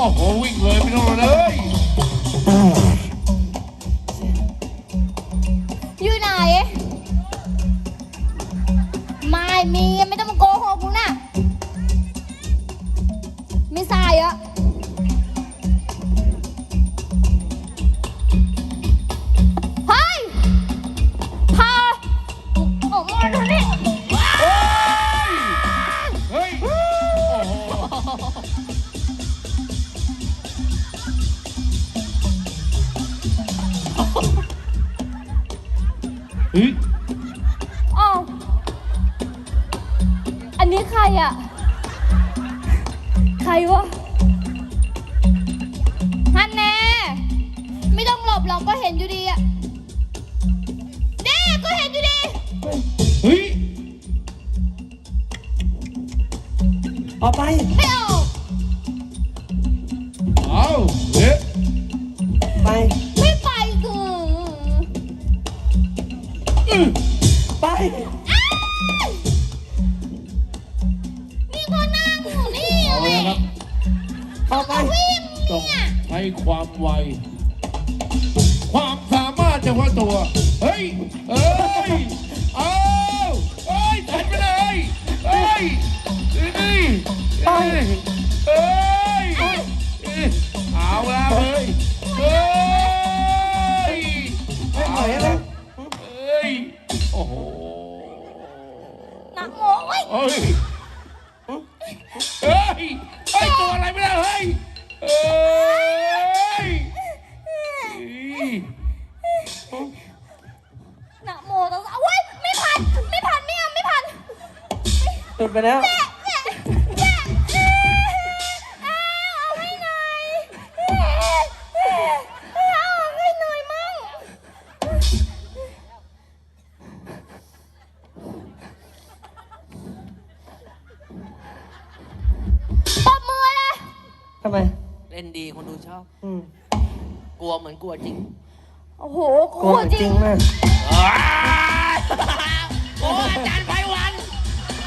Oh. We don't run out of. ฮ้ยอ้าวอันนี้ใครอะ ใครวะฮันแน่ไม่ต้องหลบหรอกก็เห็นอยู่ดีอะเด้ก็เห็นอยู่ดี เฮ้ยออกไป ไม่ออกเอา ครับเข้าไปวิ่งต้องเนี่ยใช้ความไว ความสามารถเฉพาะตัว เฮ้ย เอ้ย เอาเอ้ยถัดไปเลยเอ้ยเอ้ยเอ้ยเอ้ยเอ้ยเอ้ยเอาแล้วเฮ้ยเฮ้ยไม่ปล่อยให้มันเอ้ย โอ้โหหนักโมไว้ยเฮ้ยเฮ้ยเฮ้ยตัวอะไรไม่ได้เฮ้ยเฮ้ยหนักโมต้องเอาเว้ยไม่พันไม่พันไม่เอาไม่พันหลุดไปแล้ว แม่ ทำไม เล่นดีคนดูชอบ อืมกลัวเหมือนกลัวจริงโอ้โหกลัวจริงมากโอ้อาจารย์ไพวัน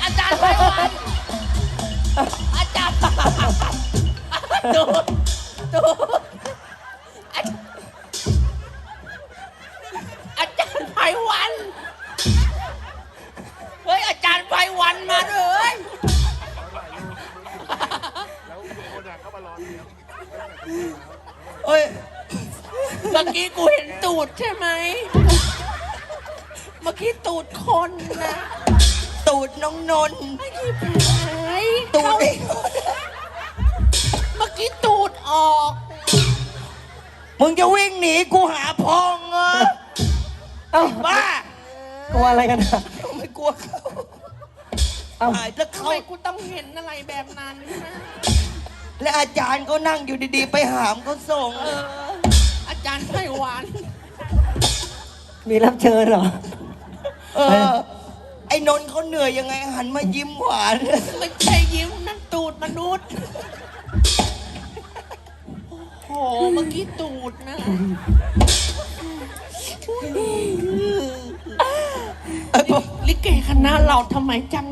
อาจารย์ไพวัน อาจารย์ดูดู เอ้ย เมื่อกี้กูเห็นตูดใช่ไหม เมื่อกี้ตูดคนนะตูดน้องนนท์ไอ้ที่ผายตูดเมื่อกี้ตูดออก มึงจะวิ่งหนีกูหาพองเหรอเอ้าบ้ากลัวอะไรกันอะไม่กลัวเขาเอ้าหายแล้วทำไมกูต้องเห็นอะไรแบบนั้นนะ และอาจารย์ก็นั่งอยู่ดีๆ ไปหามเขาส่งเอออาจารย์ไพวันมีรับเชิญเหรอ เออ ไอ้นนท์เขาเหนื่อยยังไงหันมายิ้มหวาน ไม่ใช่ยิ้มนั่นตูดมนุษย์ โอ้โหเมื่อกี้ตูดนะ ลิเกคณะเราทำไมจำ